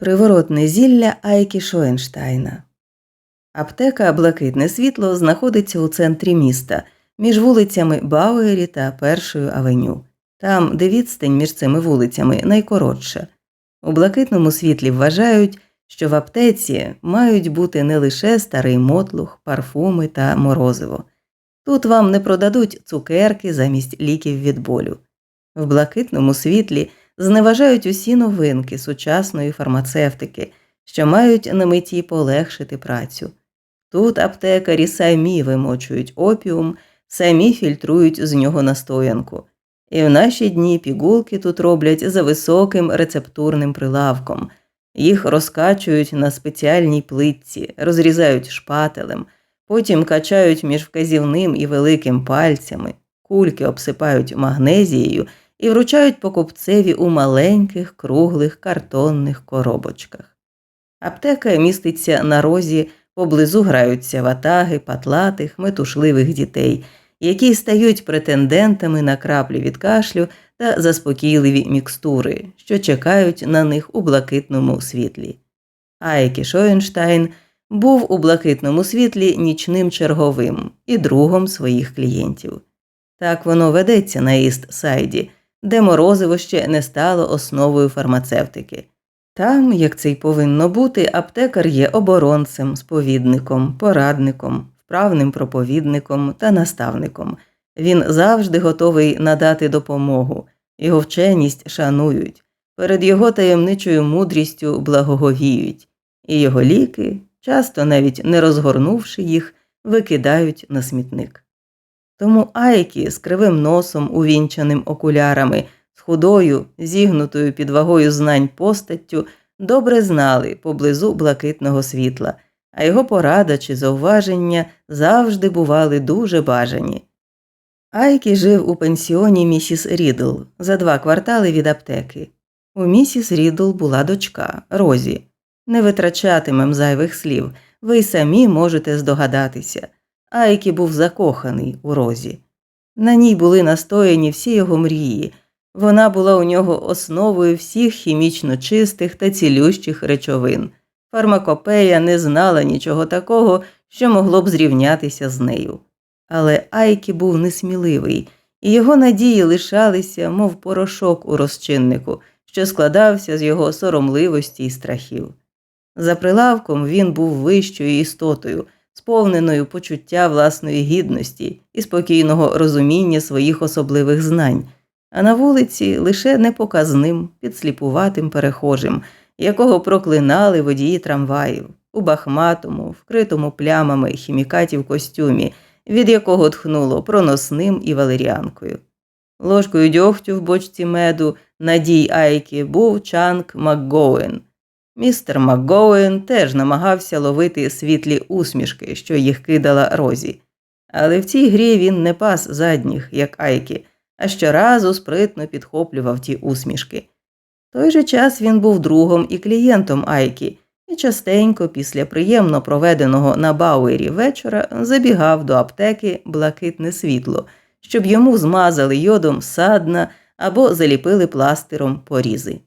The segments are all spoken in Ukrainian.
Приворотне зілля Айкі Шоенштайна. Аптека Блакитне світло знаходиться у центрі міста між вулицями Бауері та Першою авеню. Там, де відстань між цими вулицями найкоротша. У блакитному світлі вважають, що в аптеці мають бути не лише старий мотлух, парфуми та морозиво. Тут вам не продадуть цукерки замість ліків від болю. В блакитному світлі зневажають усі новинки сучасної фармацевтики, що мають на меті полегшити працю. Тут аптекарі самі вимочують опіум, самі фільтрують з нього настоянку. І в наші дні пігулки тут роблять за високим рецептурним прилавком. Їх розкачують на спеціальній плитці, розрізають шпателем, потім качають між вказівним і великим пальцями, кульки обсипають магнезією і вручають покупцеві у маленьких круглих картонних коробочках. Аптека міститься на розі, поблизу граються ватаги, патлатих, метушливих дітей, які стають претендентами на краплі від кашлю та заспокійливі мікстури, що чекають на них у блакитному світлі. Айкі Шоєнштайн був у блакитному світлі нічним черговим і другом своїх клієнтів. Так воно ведеться на Іст Сайді, де морозиво ще не стало основою фармацевтики. Там, як це й повинно бути, аптекар є оборонцем, сповідником, порадником, вправним проповідником та наставником. Він завжди готовий надати допомогу, його вченість шанують, перед його таємничою мудрістю благоговіють, і його ліки, часто навіть не розгорнувши їх, викидають на смітник. Тому Айкі з кривим носом, увінчаним окулярами, з худою, зігнутою під вагою знань постаттю, добре знали поблизу блакитного світла, а його порада чи зауваження завжди бували дуже бажані. Айкі жив у пенсіоні місіс Рідл за два квартали від аптеки. У місіс Рідл була дочка Розі. Не витрачатимем зайвих слів, ви самі можете здогадатися. Айкі був закоханий у розі. На ній були настояні всі його мрії. Вона була у нього основою всіх хімічно чистих та цілющих речовин. Фармакопея не знала нічого такого, що могло б зрівнятися з нею. Але Айкі був несміливий, і його надії лишалися, мов порошок у розчиннику, що складався з його соромливості і страхів. За прилавком він був вищою істотою сповненою почуття власної гідності і спокійного розуміння своїх особливих знань, а на вулиці лише непоказним, підсліпуватим перехожим, якого проклинали водії трамваїв, у бахматому, вкритому плямами хімікатів костюмі, від якого тхнуло проносним і валеріанкою. Ложкою дьогтю в бочці меду надій Айкі був Чанг Макгоуен, Містер МакГоуен теж намагався ловити світлі усмішки, що їх кидала Розі. Але в цій грі він не пас задніх, як Айкі, а щоразу спритно підхоплював ті усмішки. В той же час він був другом і клієнтом Айкі, і частенько, після приємно проведеного на Бауері вечора, забігав до аптеки блакитне світло, щоб йому змазали йодом садна або заліпили пластиром порізи.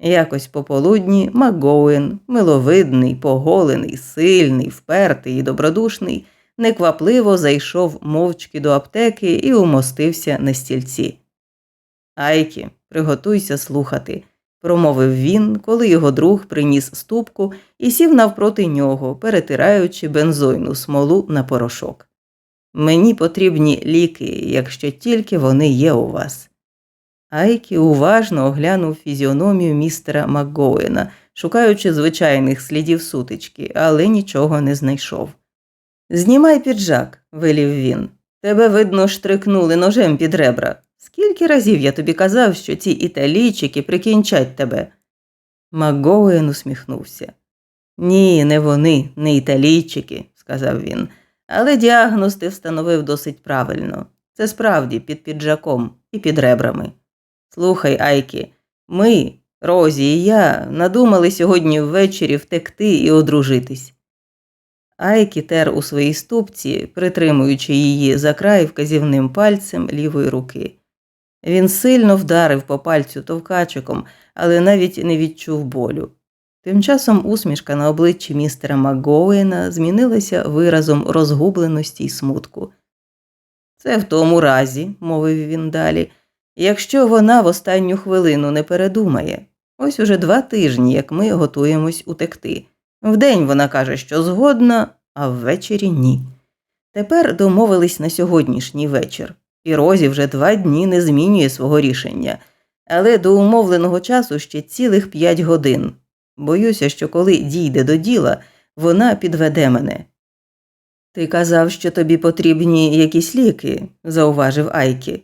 Якось пополудні Макгоуен, миловидний, поголений, сильний, впертий і добродушний, неквапливо зайшов мовчки до аптеки і умостився на стільці. Айкі, приготуйся слухати, промовив він, коли його друг приніс ступку і сів навпроти нього, перетираючи бензойну смолу на порошок. Мені потрібні ліки, якщо тільки вони є у вас. Айкі уважно оглянув фізіономію містера Макгоуена, шукаючи звичайних слідів сутички, але нічого не знайшов. Знімай піджак, велів він. Тебе, видно, штрикнули ножем під ребра. Скільки разів я тобі казав, що ці італійчики прикінчать тебе? Макгоуен усміхнувся. Ні, не вони, не італійчики, сказав він, але діагноз ти встановив досить правильно. Це справді під піджаком і під ребрами. Слухай, Айкі, ми, Розі і я, надумали сьогодні ввечері втекти і одружитись. Айкі тер у своїй ступці, притримуючи її за край вказівним пальцем лівої руки. Він сильно вдарив по пальцю товкачиком, але навіть не відчув болю. Тим часом усмішка на обличчі містера Макгоуена змінилася виразом розгубленості й смутку. Це в тому разі, мовив він далі, якщо вона в останню хвилину не передумає. Ось уже два тижні, як ми готуємось утекти. Вдень вона каже, що згодна, а ввечері ні. Тепер домовились на сьогоднішній вечір, і Розі вже два дні не змінює свого рішення, але до умовленого часу ще цілих п'ять годин. Боюся, що коли дійде до діла, вона підведе мене. Ти казав, що тобі потрібні якісь ліки, зауважив Айкі.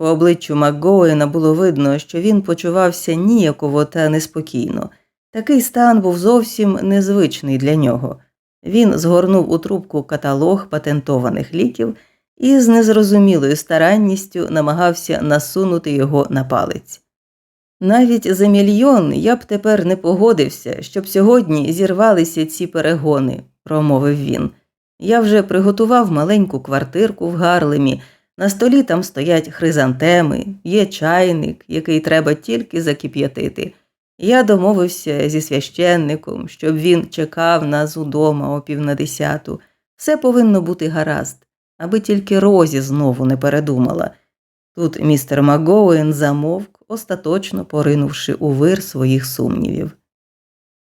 По обличчю Макгоуена було видно, що він почувався ніяково та неспокійно. Такий стан був зовсім незвичний для нього. Він згорнув у трубку каталог патентованих ліків і з незрозумілою старанністю намагався насунути його на палець. Навіть за мільйон я б тепер не погодився, щоб сьогодні зірвалися ці перегони, промовив він. Я вже приготував маленьку квартирку в Гарлемі. На столі там стоять хризантеми, є чайник, який треба тільки закип'ятити. Я домовився зі священником, щоб він чекав нас удома о пів на десяту. Все повинно бути гаразд, аби тільки Розі знову не передумала. Тут містер Макгоуен замовк, остаточно поринувши у вир своїх сумнівів.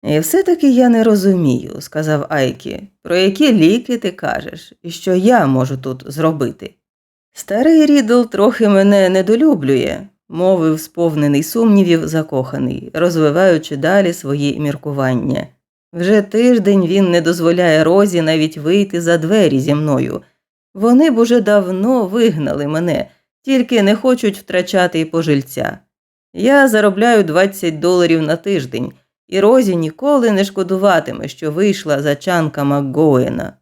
І все-таки я не розумію, сказав Айкі, про які ліки ти кажеш, і що я можу тут зробити. Старий Рідл трохи мене недолюблює, мовив сповнений сумнівів закоханий, розвиваючи далі свої міркування. Вже тиждень він не дозволяє Розі навіть вийти за двері зі мною. Вони б уже давно вигнали мене, тільки не хочуть втрачати й пожильця. Я заробляю 20 доларів на тиждень, і Розі ніколи не шкодуватиме, що вийшла за Чанка Макгоена.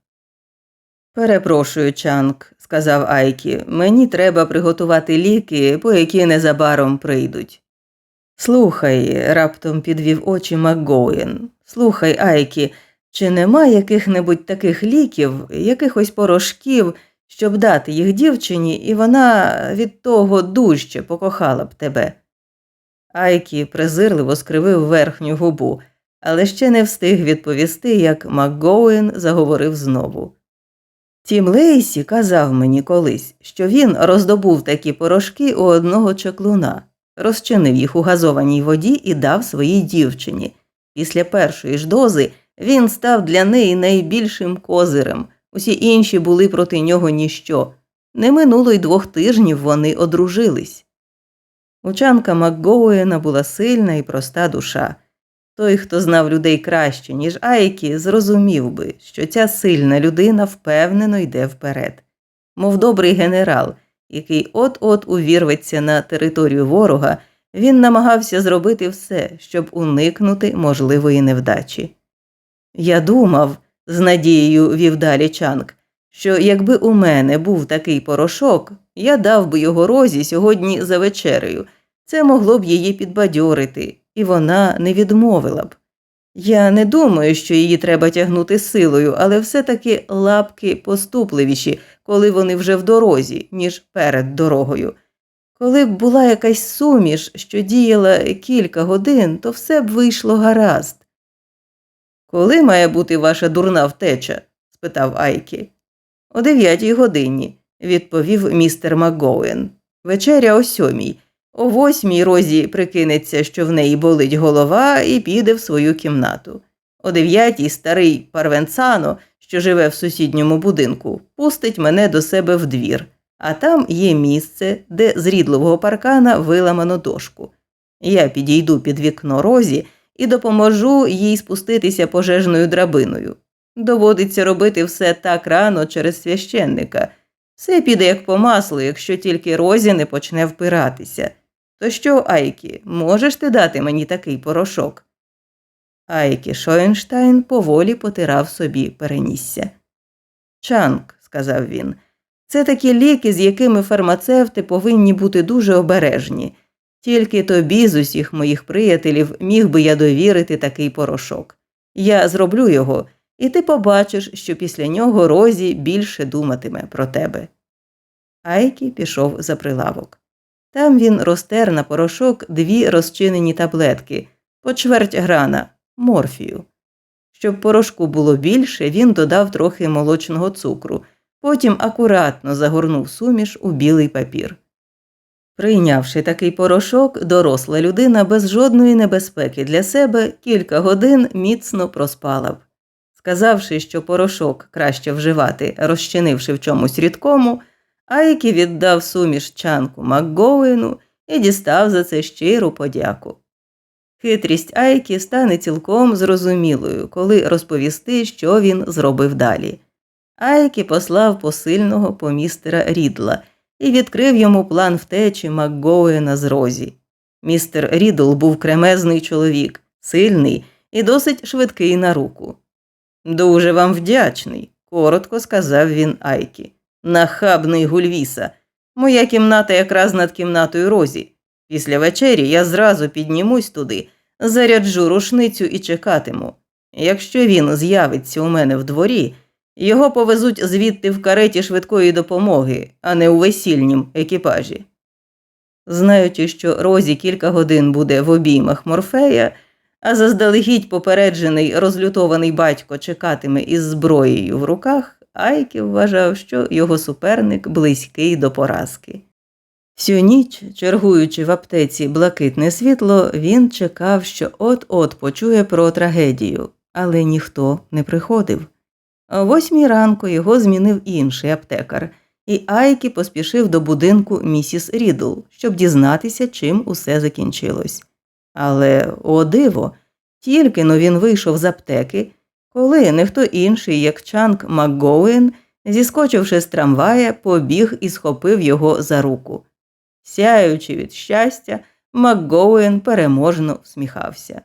Перепрошую, Чанк, сказав Айкі, мені треба приготувати ліки, по які незабаром прийдуть. Слухай, раптом підвів очі Макгоуен. Слухай, Айкі, чи нема яких-небудь таких ліків, якихось порошків, щоб дати їх дівчині, і вона від того дужче покохала б тебе. Айкі презирливо скривив верхню губу, але ще не встиг відповісти, як Макгоуен заговорив знову. Тім Лейсі казав мені колись, що він роздобув такі порошки у одного чаклуна, розчинив їх у газованій воді і дав своїй дівчині. Після першої ж дози він став для неї найбільшим козирем, усі інші були проти нього ніщо. Не минуло й двох тижнів вони одружились. Учанка Макгоуена була сильна і проста душа. Той, хто знав людей краще, ніж Айкі, зрозумів би, що ця сильна людина впевнено йде вперед, мов добрий генерал, який от-от увірветься на територію ворога, він намагався зробити все, щоб уникнути можливої невдачі. Я думав, з надією вів далі Чанг, що якби у мене був такий порошок, я дав би його розі сьогодні за вечерею. Це могло б її підбадьорити, і вона не відмовила б. Я не думаю, що її треба тягнути силою, але все-таки лапки поступливіші, коли вони вже в дорозі, ніж перед дорогою. Коли б була якась суміш, що діяла кілька годин, то все б вийшло гаразд. Коли має бути ваша дурна втеча? спитав Айкі. О дев'ятій годині, відповів містер Макгоуен. Вечеря о сьомій. О восьмій розі прикинеться, що в неї болить голова, і піде в свою кімнату. О дев'ятій старий Парвенцано, що живе в сусідньому будинку, пустить мене до себе в двір, а там є місце, де з рідлового паркана виламано дошку. Я підійду під вікно розі і допоможу їй спуститися пожежною драбиною. Доводиться робити все так рано через священника. Все піде як по маслу, якщо тільки розі не почне впиратися. То що, Айкі, можеш ти дати мені такий порошок? Айкі Шоєнштайн поволі потирав собі перенісся. Чанг, сказав він, це такі ліки, з якими фармацевти повинні бути дуже обережні. Тільки тобі з усіх моїх приятелів міг би я довірити такий порошок. Я зроблю його, і ти побачиш, що після нього Розі більше думатиме про тебе. Айкі пішов за прилавок. Там він розтер на порошок дві розчинені таблетки по чверть грана, морфію. Щоб порошку було більше, він додав трохи молочного цукру, потім акуратно загорнув суміш у білий папір. Прийнявши такий порошок, доросла людина без жодної небезпеки для себе кілька годин міцно проспала б. Сказавши, що порошок краще вживати, розчинивши в чомусь рідкому, Айкі віддав суміш чанку Макгоуену і дістав за це щиру подяку. Хитрість Айкі стане цілком зрозумілою, коли розповісти, що він зробив далі. Айкі послав посильного по містера Рідла і відкрив йому план втечі Макгоуена з Розі. Містер Рідл був кремезний чоловік, сильний і досить швидкий на руку. Дуже вам вдячний, коротко сказав він Айкі. Нахабний гульвіса. Моя кімната якраз над кімнатою Розі. Після вечері я зразу піднімусь туди, заряджу рушницю і чекатиму. Якщо він з'явиться у мене в дворі, його повезуть звідти в кареті швидкої допомоги, а не у весільнім екіпажі. Знаючи, що Розі кілька годин буде в обіймах Морфея, а заздалегідь попереджений розлютований батько чекатиме із зброєю в руках, Айкі вважав, що його суперник близький до поразки. Всю ніч, чергуючи в аптеці блакитне світло, він чекав, що от-от почує про трагедію, але ніхто не приходив. О восьмій ранку його змінив інший аптекар, і Айкі поспішив до будинку місіс Рідл, щоб дізнатися, чим усе закінчилось. Але, о диво, тільки но він вийшов з аптеки, коли не хто інший, як Чанк Макгоуен, зіскочивши з трамвая, побіг і схопив його за руку. Сяючи від щастя, Макгоуен переможно всміхався.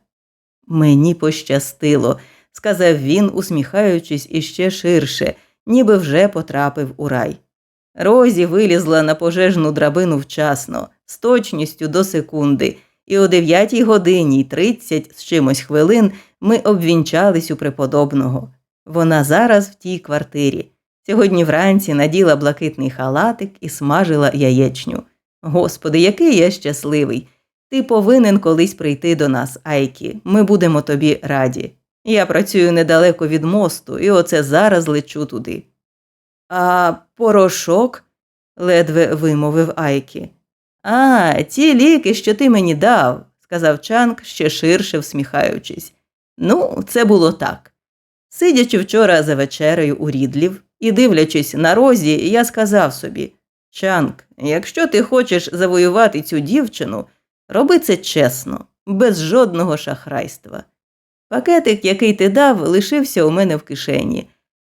Мені пощастило, сказав він, усміхаючись іще ширше, ніби вже потрапив у рай. Розі вилізла на пожежну драбину вчасно, з точністю до секунди, і о дев'ятій годині й тридцять з чимось хвилин ми обвінчались у преподобного. Вона зараз в тій квартирі. Сьогодні вранці наділа блакитний халатик і смажила яєчню. Господи, який я щасливий. Ти повинен колись прийти до нас, Айкі. Ми будемо тобі раді. Я працюю недалеко від мосту, і оце зараз лечу туди. А порошок? ледве вимовив Айкі. А, ті ліки, що ти мені дав, сказав Чанк, ще ширше всміхаючись. Ну, це було так. Сидячи вчора за вечерею у рідлів і дивлячись на розі, я сказав собі Чанк, якщо ти хочеш завоювати цю дівчину, роби це чесно, без жодного шахрайства. Пакетик, який ти дав, лишився у мене в кишені,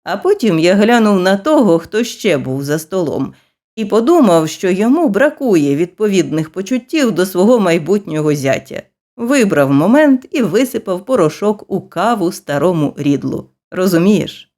а потім я глянув на того, хто ще був за столом, і подумав, що йому бракує відповідних почуттів до свого майбутнього зятя. Вибрав момент і висипав порошок у каву старому рідлу. Розумієш?